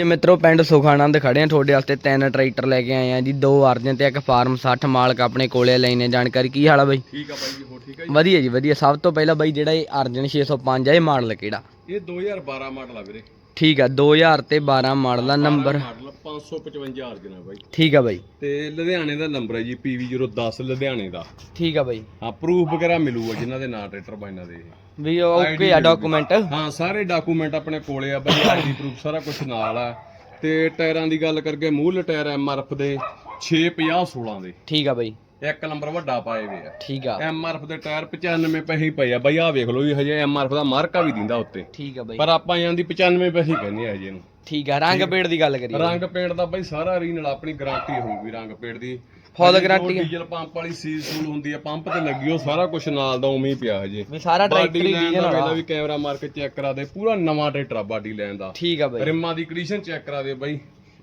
ਜੇ ਮਿੱਤਰੋ ਪਿੰਡ ਸੁਖਾਨੰਦ ਖੜੇ ਆ ਤੁਹਾਡੇ ਵਾਸਤੇ ਤਿੰਨ ਟਰੈਕਟਰ ਲੈ ਕੇ ਆਏ ਆ ਜੀ ਦੋ ਅਰਜਨ ਤੇ ਇੱਕ ਫਾਰਮ 60 ਮਾਲਕ ਆਪਣੇ ਕੋਲੇ ਲੈਣੇ ਜਾਣਕਾਰੀ ਕੀ ਹਾਲ ਆ ਬਾਈ? ਠੀਕ ਆ ਬਾਈ ਜੀ ਹੋ ਠੀਕ ਆ ਵਧੀਆ ਜੀ ਵਧੀਆ। ਸਭ ਤੋਂ ਪਹਿਲਾਂ ਬਾਈ ਜਿਹੜਾ ਇਹ ਅਰਜਨ 605 ਆ ਇਹ ਮਾਡਲ ਕਿਹੜਾ? ਇਹ 2012 ਮਾਡਲ ਆ ਵੀਰੇ। ਠੀਕ ਆ 2000 ਤੇ 12 ਮਾਡਲ ਦਾ ਨੰਬਰ। ਮਾਡਲ 555 ਅਰਜਨ ਆ ਬਾਈ। ਠੀਕ ਆ ਬਾਈ। ਤੇ ਲੁਧਿਆਣੇ ਦਾ ਨੰਬਰ ਹੈ ਜੀ PV010 ਲੁਧਿਆਣੇ ਦਾ। ਠੀਕ ਆ ਬਾਈ। ਹਾਂ ਪ੍ਰੂਫ ਵਗੈਰਾ ਮਿਲੂਗਾ ਜਿਨ੍ਹਾਂ ਦੇ ਨਾਂ ਟਰੈਕਟਰ ਬਾਈਨਾਂ ਦੇ। ਵੀ ਓਕੇ ਆ ਡਾਕੂਮੈਂਟ ਹਾਂ ਸਾਰੇ ਡਾਕੂਮੈਂਟ ਆਪਣੇ ਕੋਲੇ ਆ ਬਾਈ ਆਈਡੀ ਪ੍ਰੂਫ ਸਾਰਾ ਕੁਝ ਨਾਲ ਆ। ਤੇ ਟਾਇਰਾਂ ਦੀ ਗੱਲ ਕਰਕੇ ਮੂਲ ਟਾਇਰ ਐਮਆਰਐਫ ਦੇ 650 16 ਦੇ। ਠੀਕ ਆ ਬਾਈ। ਇੱਕ ਨੰਬਰ ਵੱਡਾ ਪਾਏ ਵੇ ਆ। ਠੀਕ ਆ। ਐਮਆਰਐਫ ਦੇ ਟਾਇਰ 95 ਪੈਸੇ ਹੀ ਪਏ ਆ। ਬਾਈ ਆਹ ਵੇਖ ਲਓ ਜੀ ਹਜੇ ਐਮਆਰਐਫ ਦਾ ਮਾਰਕਾ ਵੀ ਦਿੰਦਾ ਉੱਤੇ। ਠੀਕ ਆ ਬਾਈ। ਪਰ ਆਪਾਂ ਜਾਂਦੀ 95 ਪੈਸੇ ਹੀ ਕਹਿੰਦੇ ਆ ਹਜੇ ਨੂੰ ਠੀਕ ਆ ਰੰਗ ਪੇੜ ਦੀ ਗੱਲ ਕਰੀਏ। ਰੰਗ ਪੇਂਟ ਦਾ ਬਾਈ ਸਾਰਾ ਰੀਨਲ ਆਪਣੀ ਗਾਰੰਟੀ ਹੋਊਗੀ ਰੰਗ ਪੇਂਟ ਦੀ। ਜੋ guarantee ਆ। ਡੀਜ਼ਲ ਪੰਪ ਵਾਲੀ ਸੀਲ ਸੂਲ ਹੁੰਦੀ ਆ ਪੰਪ ਤੇ ਲੱਗੀ ਉਹ ਸਾਰਾ ਕੁਝ ਨਾਲ ਦਾ ਉਵੇਂ ਹੀ ਪਿਆ ਹਜੇ ਵੀ ਸਾਰਾ ਟਰੈਕਟਰ ਹੀ ਡੀਜ਼ਲ ਵੇਲਾ। ਵੀ ਕੈਮਰਾ ਮਾਰ ਕੇ ਚੈੱਕ ਕਰਾ ਦੇ ਪੂਰਾ ਨਵਾਂ ਟਰੈਕਟਰ ਆ ਬਾਡੀ ਲੈਣ ਦਾ। ਠੀਕ ਆ ਬਾਈ। ਰਿਮਾਂ ਦੀ ਕੰਡੀਸ਼ਨ ਚੈੱਕ ਕਰਾ ਦੇ ਬਾਈ।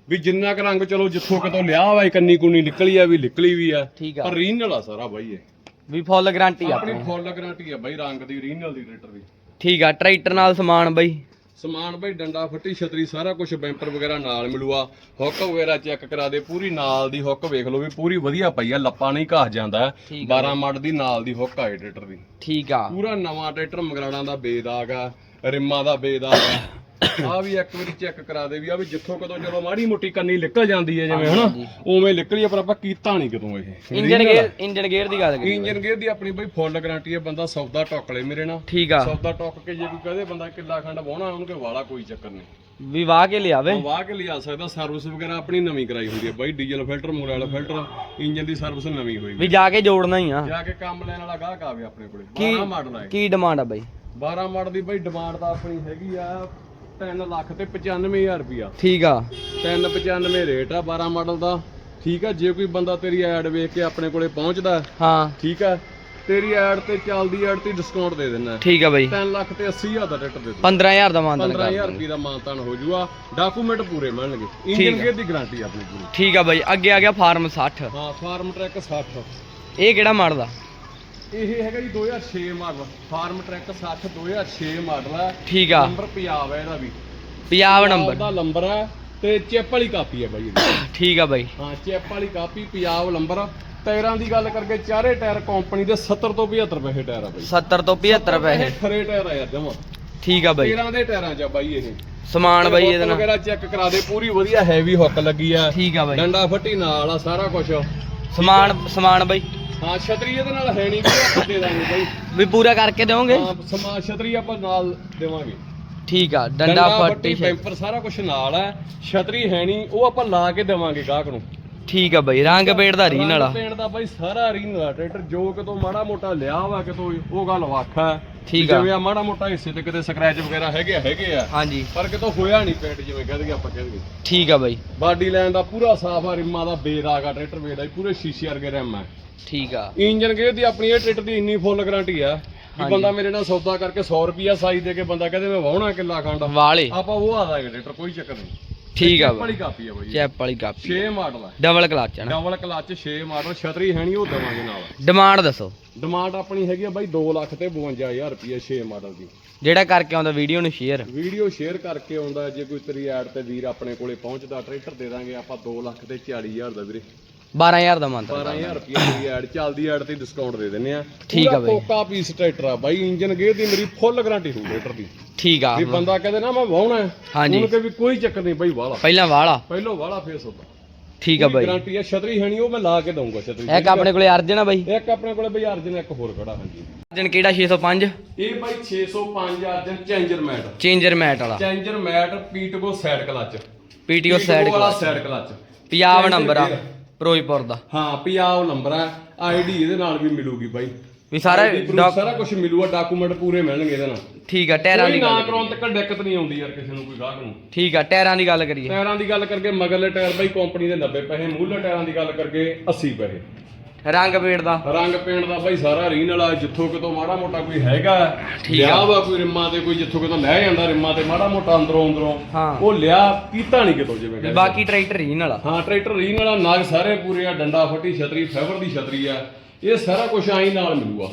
ਵੀ ਜਿੰਨਾ ਕ ਰੰਗ ਚਲੋ ਜਿੱਥੋਂ ਕਿਤੋਂ ਲਿਆ ਵਾ ਕੰਨੀ ਕੁੰਨੀ ਨਿਕਲੀ ਆ ਵੀ ਨਿਕਲੀ ਵੀ ਆ। ਪਰ ਰੀਨਲ ਆ ਸਾਰਾ ਬਾਈ ਇਹ। ਵੀ ਫੁੱਲ ਗਾਰੰਟੀ ਆ ਆਪਣੀ ਫੁੱਲ ਗਾਰੰਟੀ ਆ ਬਾਈ ਰੰਗ ਦੀ ਰੀਨਲ ਦੀ ਟਰੈਕਟਰ ਦੀ ਠੀਕ ਆ ਟਰੈਕਟਰ ਨਾਲ ਸਮਾਨ ਬਾਈ। ਸਮਾਨ ਬਾਈ ਡੰਡਾ ਫੱਟੀ ਛਤਰੀ ਸਾਰਾ ਕੁਝ ਬੈਂਪਰ ਵਗੈਰਾ ਨਾਲ ਮਿਲੂਆ। ਹੁੱਕ ਵਗੈਰਾ ਚੈੱਕ ਕਰਾ ਦੇ ਪੂਰੀ ਨਾਲ ਦੀ ਹੁੱਕ ਵੇਖ ਲਓ ਵੀ ਪੂਰੀ ਵਧੀਆ ਪਈ ਆ ਲੱਪਾ ਨਹੀਂ ਘਾਹ ਜਾਂਦਾ। ਠੀਕ 12 ਮੱਡ ਦੀ ਨਾਲ ਦੀ ਹੁੱਕ ਆ ਟਰੈਕਟਰ ਦੀ। ਠੀਕ ਆ। ਪੂਰਾ ਨਵਾਂ ਟਰੈਕਟਰ ਮਗਰਾੜਾਂ ਦਾ ਬੇਦਾਗ ਆ ਰਿੰਮਾਂ ਦਾ ਬੇਦਾਗ ਆ। ਆ ਵੀ ਇੱਕ ਵਾਰੀ ਚੈੱਕ ਕਰਾ ਦੇ ਵੀ ਆ ਵੀ ਜਿੱਥੋਂ ਕਦੋਂ ਚਲੋ ਮਾੜੀ ਮੋਟੀ ਕੰਨੀ ਨਿਕਲ ਜਾਂਦੀ ਹੈ ਜਿਵੇਂ ਹਨਾ? ਉਵੇਂ ਨਿਕਲੀ ਆ ਪਰ ਆਪਾਂ ਕੀਤਾ ਨਹੀਂ ਕਿਤੋਂ ਇਹ। ਇੰਜਨ ਗੇਅਰ ਇੰਜਨ ਗੇਅਰ ਦੀ ਗੱਲ ਕਰੀਏ ਇੰਜਨ ਗੇਅਰ ਦੀ ਆਪਣੀ ਬਈ ਫੁੱਲ ਗਾਰੰਟੀ ਹੈ ਬੰਦਾ ਸੌਦਾ ਟੁੱਕ ਲੇ ਮੇਰੇ ਨਾਲ। ਠੀਕ ਆ। ਸੌਦਾ ਟੁੱਕ ਕੇ ਜੇ ਕੋਈ ਕਹਦੇ ਬੰਦਾ ਕਿੱਲਾ ਖੰਡ ਵਾਹਣਾ ਉਹਨੂੰ ਕੋਈ ਵਾਲਾ ਕੋਈ ਚੱਕਰ ਨਹੀਂ ਵੀ ਵਾਹ ਕੇ ਲਿਆਵੇ। ਉਹ ਵਾਹ ਕੇ ਲਿਆ ਸਕਦਾ ਸਰਵਿਸ ਵਗੈਰਾ ਆਪਣੀ ਨਵੀਂ ਕਰਾਈ ਹੁੰਦੀ ਹੈ ਬਾਈ ਡੀਜ਼ਲ ਫਿਲਟਰ ਮੋਰਲ ਫਿਲਟਰ ਇੰਜਨ ਦੀ ਸਰਵਿਸ ਨਵੀਂ ਹੋਈ ਵੀ ਜਾ ਕੇ ਜੋੜਨਾ ਹੀ ਆ। ਜਾ ਕੇ ਕੰਮ ਲੈਣ ਵਾਲਾ ਗਾਹਕ ਆਵੇ ਆਪਣੇ ਕੋਲੇ। ਕੀ 12 ਮਾਡਲ ਹੈ ਕੀ ਡਿਮਾਂਡ ਆ ਬਾਈ? 12 ਮਾਡਲ ਦੀ ਬਾਈ ਡਿਮਾਂਡ ਤਾਂ ਆਪਣੀ ਹੈਗੀ ਆ 3 ਲੱਖ ਤੇ 95000 ਰੁਪਿਆ ਠੀਕ ਆ। 395 ਰੇਟ ਆ 12 ਮਾਡਲ ਦਾ। ਠੀਕ ਆ ਜੇ ਕੋਈ ਬੰਦਾ ਤੇਰੀ ਐਡ ਵੇਖ ਕੇ ਆਪਣੇ ਕੋਲੇ ਪਹੁੰਚਦਾ ਹਾਂ। ਠੀਕ ਆ ਤੇਰੀ ਐਡ ਤੇ ਚੱਲਦੀ ਐਡ ਤੇ ਡਿਸਕਾਊਂਟ ਦੇ ਦਿੰਦਾ। ਠੀਕ ਆ ਬਾਈ। 3 ਲੱਖ ਤੇ 80000 ਦਾ ਦੇ ਦੂੰ 15000 ਦਾ ਮਾਨਦਾਨ ਕਰ 15000 ਰੁਪਏ ਦਾ ਮਾਨਤਾਨ ਹੋ ਜੂਗਾ। ਡਾਕੂਮੈਂਟ ਪੂਰੇ ਮਿਲਣਗੇ। ਇੰਜਨ ਗੇਅਰ ਦੀ ਗਾਰੰਟੀ ਆਪਣੀ ਪੂਰੀ। ਠੀਕ ਆ ਬਾਈ ਅੱਗੇ ਆ ਗਿਆ ਫਾਰਮ 60 ਹਾਂ ਫਾਰਮ ਟਰੈਕ 60 ਇਹ ਕਿਹੜਾ ਮਾਡਲ ਆ? ਇਹ ਹੈਗਾ ਜੀ 2006 ਮਾਡਲ ਫਾਰਮ ਟਰੈਕ 60 2006 ਮਾਡਲ ਹੈ ਠੀਕ ਆ। ਨੰਬਰ ਪੰਜਾਬ ਹੈ ਇਹਦਾ ਵੀ। ਪੰਜਾਬ ਨੰਬਰ। ਦਾ ਨੰਬਰ ਹੈ ਤੇ ਚਿੱਪ ਵਾਲੀ ਕਾਪੀ ਹੈ ਬਾਈ ਠੀਕ ਆ ਬਾਈ। ਹਾਂ ਚਿੱਪ ਵਾਲੀ ਕਾਪੀ ਪੰਜਾਬ ਨੰਬਰ ਟਾਇਰਾਂ ਦੀ ਗੱਲ ਕਰਕੇ ਚਾਰੇ ਟਾਇਰ ਕੰਪਨੀ ਦੇ 70 ਤੋਂ 75 ਪੈਸੇ ਟਾਇਰ ਆ ਬਾਈ। 70 ਤੋਂ 75 ਪੈਸੇ ਇਹ ਖਰੇ ਟਾਇਰ ਆ ਯਾਰ ਜਮਾ। ਠੀਕ ਆ ਬਾਈ। 13 ਦੇ ਟਾਇਰਾਂ 'ਚ ਆ ਬਾਈ ਇਹ। ਸਮਾਨ ਬਾਈ ਇਹਦੇ ਨਾਲ। ਵਗੈਰਾ ਚੈੱਕ ਕਰਾ ਦੇ ਪੂਰੀ ਵਧੀਆ ਹੈਵੀ ਹੁੱਕ ਲੱਗੀ ਆ। ਠੀਕ ਆ ਬਾਈ। ਡੰਡਾ ਫੱਟੀ ਨਾਲ ਆ ਸਾਰਾ ਕੁਝ ਸਮਾਨ ਸਮਾਨ ਬਾਈ। ਹਾਂ ਛਤਰੀ ਇਹਦੇ ਨਾਲ ਹੈ ਨਹੀਂ ਕਿ ਆਪਾਂ ਦੇ ਦਾਂਗੇ ਬਾਈ। ਵੀ ਪੂਰਾ ਕਰਕੇ ਦੇਵੋਗੇ ਹਾਂ ਸਮਾ ਛਤਰੀ ਆਪਾਂ ਨਾਲ ਦੇਵਾਂਗੇ। ਠੀਕ ਆ ਡੰਡਾ ਫੱਟੀ ਬੈਂਪਰ ਸਾਰਾ ਕੁਝ ਨਾਲ ਹੈ ਛਤਰੀ ਹੈ ਨਹੀਂ ਉਹ ਆਪਾਂ ਲਾ ਕੇ ਦੇਵਾਂਗੇ ਗਾਹਕ ਨੂੰ। ਠੀਕ ਆ ਬਾਈ ਰੰਗ ਪੇੜ ਦਾ ਰੀਨ ਵਾਲਾ। ਪੇਂਟ ਦਾ ਬਾਈ ਸਾਰਾ ਰੀਨ ਵਾਲਾ ਟਰੈਕਟਰ ਜੋ ਕਿਤੋਂ ਮਾੜਾ ਮੋਟਾ ਲਿਆ ਵਾ ਕਿਤੋਂ ਉਹ ਗੱਲ ਵੱਖ ਠੀਕ ਆ। ਜਿਵੇਂ ਆ ਮਾੜਾ ਮੋਟਾ ਹਿੱਸੇ ਤੇ ਕਿਤੇ ਸਕ੍ਰੈਚ ਵਗੈਰਾ ਹੈਗੇ ਆ ਹੈਗੇ ਆ। ਹਾਂਜੀ। ਪਰ ਕਿਤੋਂ ਹੋਇਆ ਨਹੀਂ ਪੇਂਟ ਜਿਵੇਂ ਕਹਿ ਦਈਏ ਆਪਾਂ ਕਹਿ ਦਈਏ। ਠੀਕ ਆ ਬਾਈ। ਬਾਡੀ ਲਾਈਨ ਦਾ ਪੂਰਾ ਸਾਫ਼ ਆ ਰਿਮਾਂ ਦਾ ਬੇਦਾਗ ਆ ਟਰੈਕਟਰ ਵੇਦਾ ਪੂਰੇ ਸ਼ੀਸ਼ੇ ਵਰਗੇ ਰਿਮ ਆ। ਠੀਕ ਆ। ਇੰਜਨ ਗੇਅਰ ਦੀ ਆਪਣੀ ਇਹ ਟਰੈਕਟਰ ਦੀ ਇੰਨੀ ਫੁੱਲ ਗਾਰੰਟੀ ਆ ਕਿ। ਬੰਦਾ ਮੇਰੇ ਨਾਲ ਸੌਦਾ ਕਰਕੇ 100 ਰੁਪਿਆ ਸਾਈ ਦੇ ਕੇ ਬੰਦਾ ਕਹਿੰਦੇ ਮੈਂ ਵਾਹਣਾ ਕਿੱਲਾ ਖੰਡ। ਵਾਲੇ। ਆਪਾਂ ਉਹ ਆ ਦਾਂਗੇ ਟਰੈਕਟਰ ਕੋਈ ਚੱਕਰ ਨਹੀਂ। ਠੀਕ ਆ ਬਾਈ। ਕਾਪੀ ਆ ਬਾਈ ਚੈਪ ਵਾਲੀ ਕਾਪੀ 6 ਮਾਡਲ ਆ। ਡਬਲ ਕਲਚ ਨਾ। ਡਬਲ ਕਲਚ 6 ਮਾਡਲ ਛਤਰੀ ਹੈ ਨਹੀਂ ਉਹ ਦੇਵਾਂਗੇ ਨਾਲ। ਡਿਮਾਂਡ ਦੱਸੋ। ਡਿਮਾਂਡ ਆਪਣੀ ਹੈਗੀ ਆ ਬਾਈ 2 ਲੱਖ ਤੇ 52000 ਰੁਪਏ 6 ਮਾਡਲ ਦੀ। ਜਿਹੜਾ ਕਰਕੇ ਆਉਂਦਾ ਵੀਡੀਓ ਨੂੰ ਸ਼ੇਅਰ ਵੀਡੀਓ ਸ਼ੇਅਰ ਕਰਕੇ ਆਉਂਦਾ ਜੇ ਕੋਈ ਤੇਰੀ ਐਡ ਤੇ ਵੀਰ ਆਪਣੇ ਕੋਲੇ ਪਹੁੰਚਦਾ ਟਰੈਕਟਰ ਦੇ ਦਾਂਗੇ ਆਪਾਂ 2 ਲੱਖ ਤੇ 40000 ਦਾ ਵੀਰੇ। 12000 ਦਾ ਮੰਨਦਾ 12000 ਰੁਪਏ ਦੀ ਐਡ ਚੱਲਦੀ ਐਡ ਤੇ ਡਿਸਕਾਊਂਟ ਦੇ ਦਿੰਨੇ ਆ। ਠੀਕ ਆ ਬਾਈ। ਕੋਕਾ ਪੀਸ ਟਰੈਕਟਰ ਆ ਬਾਈ ਇੰਜਨ ਗੇਅਰ ਦੀ ਮੇਰੀ ਫੁੱਲ ਗਾਰੰਟੀ ਹੋਊ ਟਰੈਕਟਰ ਦੀ। ਠੀਕ ਆ। ਵੀ ਬੰਦਾ ਕਹਿੰਦੇ ਨਾ ਮੈਂ ਵਾਹਣਾ ਹਾਂਜੀ। ਉਹਨੂੰ ਕਿ ਵੀ ਕੋਈ ਚੱਕਰ ਨਹੀਂ ਬਾਈ ਵਾਲਾ। ਪਹਿਲਾਂ ਵਾਲਾ। ਪਹਿਲੋ ਵਾਲਾ ਫੇਸ ਹੁੰਦਾ ਠੀਕ ਆ ਬਾਈ। ਗਾਰੰਟੀ ਆ ਛਤਰੀ ਹੈ ਨਹੀਂ ਉਹ ਮੈਂ ਲਾ ਕੇ ਦਊਂਗਾ ਛਤਰੀ। ਇੱਕ ਆਪਣੇ ਕੋਲੇ ਅਰਜਨ ਆ ਬਾਈ। ਇੱਕ ਆਪਣੇ ਕੋਲੇ ਬਈ ਅਰਜਨ ਇੱਕ ਹੋਰ ਖੜਾ ਹਾਂਜੀ। ਅਰਜਨ ਕਿਹੜਾ 605 ਇਹ ਬਾਈ 605 Arjun changer mat changer mat ਵਾਲਾ। Changer mat ਪੀਟਗੋ side clutch PTO side clutch Punjab number ਆ। ਫਿਰੋਜ਼ਪੁਰ ਦਾ। ਹਾਂ ਪੰਜਾਬ ਨੰਬਰ ਆ ਆਈਡੀ ਇਹਦੇ ਨਾਲ ਵੀ ਮਿਲੂਗੀ ਬਾਈ। ਵੀ ਸਾਰਾ ID proof ਡਾਕ- ਸਾਰਾ ਕੁਝ ਮਿਲੂਗਾ ਡਾਕੂਮੈਂਟ ਪੂਰੇ ਮਿਲਣਗੇ ਇਹਦੇ ਨਾਲ। ਠੀਕ ਆ ਟਾਇਰਾਂ ਕੋਈ ਦੀ ਨਾ ਗੱਲ ਕਰਾਉਣ ਤੱਕ ਦਿੱਕਤ ਨਹੀਂ ਆਉਂਦੀ ਯਾਰ ਕਿਸੇ ਨੂੰ ਕੋਈ ਗਾਹਕ ਨੂੰ। ਠੀਕ ਆ ਟਾਇਰਾਂ ਦੀ ਗੱਲ ਕਰੀਏ। ਟਾਇਰਾਂ ਦੀ ਗੱਲ ਕਰਕੇ ਮਗਰਲੇ ਟਾਇਰ ਬਾਈ ਕੰਪਨੀ ਦੇ 90 ਪੈਸੇ ਮੂਹਰਲੇ ਟਾਇਰਾਂ ਦੀ ਗੱਲ ਕਰਕੇ 80 ਪੈਸੇ। ਰੰਗ ਪੇੜ ਦਾ। ਰੰਗ ਪੇਂਟ ਦਾ ਬਾਈ ਸਾਰਾ ਰੀਨ ਵਾਲਾ ਜਿੱਥੋਂ ਕਿਤੋਂ ਮਾੜਾ ਮੋਟਾ ਕੋਈ ਹੈਗਾ ਠੀਕ ਲਿਆ। ਵਾ ਕੋਈ ਰਿਮਾਂ ਤੇ ਕੋਈ ਜਿੱਥੋਂ ਕਿਤੋਂ ਲੈ ਜਾਂਦਾ ਰਿਮਾਂ ਤੇ ਮਾੜਾ ਮੋਟਾ ਅੰਦਰੋਂ ਅੰਦਰੋਂ। ਹਾਂ। ਉਹ ਲਿਆ ਕੀਤਾ ਨਹੀਂ ਕਿਤੋਂ ਜਿਵੇਂ ਕਹਿੰਦੇ ਬਾਕੀ ਟਰੈਕਟਰ ਰੀਨ ਵਾਲਾ। ਹਾਂ ਟਰੈਕਟਰ ਰੀਨ ਵਾਲਾ ਨਾਗ ਸਾਰੇ ਪੂਰੇ ਆ ਡੰਡਾ ਫੱਟੀ ਛਤਰੀ ਫਾਈਬਰ ਦੀ ਛਤਰੀ ਆ। ਇਹ ਸਾਰਾ ਕੁਝ ਆਈ ਨਾਲ ਮਿਲੂਗਾ।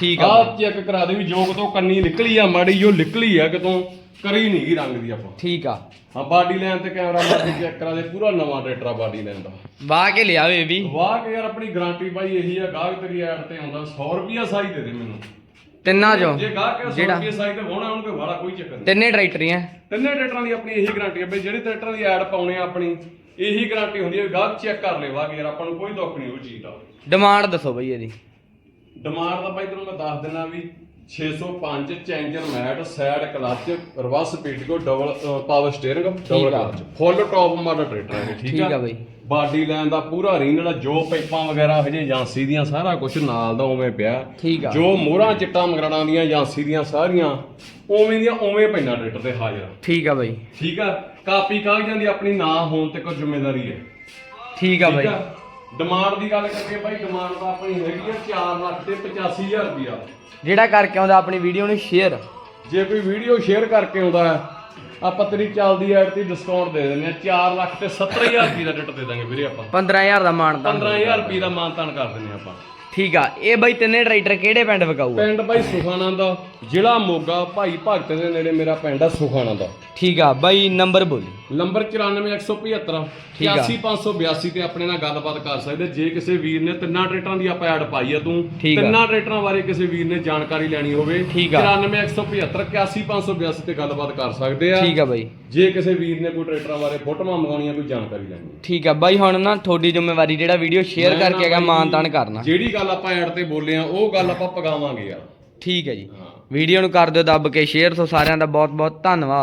ਠੀਕ ਆ ਆਹ ਚੈੱਕ ਕਰਾ ਦੇ ਵੀ ਜੋ ਕਿਤੋਂ ਕੰਨੀ ਨਿਕਲੀ ਆ ਮਾੜੀ ਜੋ ਨਿਕਲੀ ਆ ਕਿਤੋਂ। ਕਰੀ ਨਹੀਂ ਗੀ ਰੰਗ ਦੀ ਆਪਾਂ। ਠੀਕ ਆ। ਹਾਂ ਬਾਡੀ ਲਾਈਨ ਤੇ ਕੈਮਰਾ ਮਾਰ ਕੇ ਚੈੱਕ ਕਰਾ ਦੇ ਪੂਰਾ ਨਵਾਂ ਟਰੈਕਟਰ ਆ ਬਾਡੀ ਲਾਈਨ ਦਾ। ਵਾਹ ਕੇ ਲਿਆਵੇ ਵੀ ਵਾਹ ਕੇ ਯਾਰ ਆਪਣੀ ਗਾਰੰਟੀ ਬਾਈ ਇਹੀ ਆ ਗਾਹਕ ਤੇਰੀ ਐਡ ਤੇ ਆਉਂਦਾ 100 ਰੁਪਿਆ ਸਾਈ ਦੇ ਦੇ ਮੈਨੂੰ। ਤਿੰਨਾਂ ਚੋਂ? ਜੇ ਗਾਹਕ 100 ਜਿਹੜਾ- ਰੁਪਿਆ ਸਾਈ ਤੇ ਵਾਉਣਾ ਉਹਨੂੰ ਕੋਈ ਵਾਲਾ ਕੋਈ ਚੱਕਰ ਨਹੀਂ। ਤਿੰਨੇ ਟਰੈਕਟਰੀਆਂ ਤਿੰਨੇ ਟਰੈਕਟਰਾਂ ਦੀ ਆਪਣੀ ਇਹੀ ਗਾਰੰਟੀ ਹੈ ਬਈ ਜਿਹੜੇ ਟਰੈਕਟਰਾਂ ਦੀ ਐਡ ਪਾਉਣੇ ਆ ਆਪਣੀ ਇਹੀ ਗਾਰੰਟੀ ਹੁੰਦੀ ਹੈ ਵੀ ਗਾਹਕ ਚੈੱਕ ਕਰ ਲੈ ਵਾਹ ਕੇ ਯਾਰ ਆਪਾਂ ਨੂੰ ਕੋਈ ਦੁੱਖ ਨਹੀਂ ਉਹ ਚੀਜ਼ ਦਾ। ਡਿਮਾਂਡ ਦੱਸੋ ਬਈ ਇਹਦੀ। ਡਿਮਾਂਡ ਦਾ ਬਾਈ ਤੈਨੂੰ ਮੈਂ ਦੱਸ ਦਿੰਦਾ ਵੀ 605 changer mat side clutch reverse PTO double power steering double ਆ। Clutch. Full top model tractor ਹੈ ਇਹ, ਠੀਕ ਆ ਬਈ। ਬਾਡੀ ਲਾਈਨ ਦਾ ਪੂਰਾ ਰੀਨਲ ਜੋ ਪਾਈਪਾਂ ਵਗੈਰਾ ਹਜੇ ਏਜੰਸੀ ਦੀਆਂ ਸਾਰਾ ਕੁਝ ਨਾਲ ਦਾ ਉਵੇਂ ਪਿਆ। ਠੀਕ ਆ। ਜੋ ਮੋਹਰਾਂ ਚਿੱਟਾ ਮਗਰਾਣਾ ਦੀਆਂ ਏਜੰਸੀ ਦੀਆਂ ਸਾਰੀਆਂ ਉਵੇਂ ਦੀਆਂ ਉਵੇਂ ਪੈਣਾ ਟਰੈਕਟਰ ਤੇ ਹਾਜ਼ਰ ਠੀਕ ਆ ਬਈ। ਠੀਕ ਆ? ਕਾਪੀ ਕਾਗਜ਼ਾਂ ਦੀ ਆਪਣੀ ਨਾ ਹੋਣ ਤੇ ਕੋਈ ਜ਼ਿੰਮੇਵਾਰੀ ਹੈ। ਠੀਕ ਆ ਬਈ। ਡਿਮਾਂਡ ਦੀ ਗੱਲ ਕਰਕੇ ਬਾਈ ਡਿਮਾਂਡ ਤਾਂ ਆਪਣੀ ਹੈਗੀ ਆ 4 ਲੱਖ ਤੇ 85000 ਰੁਪਿਆ ਜਿਹੜਾ ਕਰਕੇ ਆਉਂਦਾ ਆਪਣੀ ਵੀਡੀਓ ਨੂੰ ਸ਼ੇਅਰ ਜੇ ਕੋਈ ਵੀਡੀਓ ਸ਼ੇਅਰ ਕਰਕੇ ਆਉਂਦਾ ਹੈ ਆਪਾਂ ਤੇਰੀ ਚੱਲਦੀ ਐਡ ਤੇ ਡਿਸਕਾਊਂਟ ਦੇ ਦਿੰਦੇ ਆ 4 ਲੱਖ ਤੇ 70000 ਰੁਪਏ ਦਾ ਟਿਕਟ ਦੇ ਦਾਂਗੇ ਵੀਰੇ ਆਪਾਂ। 15000 ਦਾ ਮਾਨਤਾ 15000 ਰੁਪਏ ਦਾ ਮਾਨਤਾਨ ਕਰ ਦਿੰਦੇ ਆਪਾਂ। ਠੀਕ ਆ ਇਹ ਬਈ ਤਿੰਨੇ ਟਰੈਕਟਰ ਕਿਹੜੇ ਪਿੰਡ ਵਿਕਾਊਗਾ ਪਿੰਡ ਬਾਈ ਸੁਖਾਨੰਦ ਜ਼ਿਲ੍ਹਾ ਮੋਗਾ ਭਾਈ ਭਗਤ ਦੇ ਨੇੜੇ ਮੇਰਾ ਪਿੰਡ ਆ ਸੁਖਾਨੰਦ ਠੀਕ ਆ ਬਾਈ ਨੰਬਰ ਬੋਲੀ ਨੰਬਰ 94175 ਠੀਕ ਆ। 81582 ਤੇ ਆਪਣੇ ਨਾਲ ਗੱਲਬਾਤ ਕਰ ਸਕਦੇ ਜੇ ਕਿਸੇ ਵੀਰ ਨੇ ਤਿੰਨਾਂ ਟਰੈਕਟਰਾਂ ਦੀ ਆਪਾਂ ਐਡ ਪਾਈ ਆ ਤੂੰ। ਤਿੰਨਾਂ ਟਰੈਕਟਰਾਂ ਬਾਰੇ ਕਿਸੇ ਵੀਰ ਨੇ ਜਾਣਕਾਰੀ ਲੈਣੀ ਹੋਵੇ ਠੀਕ ਆ। 94175 81582 ਤੇ ਗੱਲਬਾਤ ਕਰ ਸਕਦੇ ਆ ਠੀਕ ਆ ਬਾਈ ਜੇ ਕਿਸੇ ਵੀਰ ਨੇ ਕੋਈ ਟਰੈਕਟਰਾਂ ਬਾਰੇ ਫੋਟੋਆਂ ਮੰਗਾਉਣੀਆਂ ਕੋਈ ਜਾਣਕਾਰੀ ਲੈਣੀ ਹੈ। ਠੀਕ ਆ ਬਾਈ ਹੁਣ ਨਾ ਤੁਹਾਡੀ ਜ਼ਿੰਮੇਵਾਰੀ ਜਿਹੜਾ ਵੀਡੀਓ ਸ਼ੇਅਰ ਮੈਂ ਨਾ ਕਰਕੇ ਹੈਗਾ ਬਾਈ ਮਾਨਤਾਨ ਕਰਨਾ। ਜਿਹੜੀ ਗੱਲ ਆਪਾਂ ਐਡ ਤੇ ਬੋਲੇ ਆ ਉਹ ਗੱਲ ਆਪਾਂ ਪਗਾਵਾਂਗੇ ਯਾਰ। ਠੀਕ ਹੈ ਜੀ। ਹਾਂ। ਵੀਡੀਓ ਨੂੰ ਕਰ ਦਿਓ ਦੱਬ ਕੇ ਸ਼ੇਅਰ ਸੋ ਸਾਰਿਆਂ ਦਾ ਬਹੁਤ ਬਹੁਤ ਧੰਨਵਾਦ।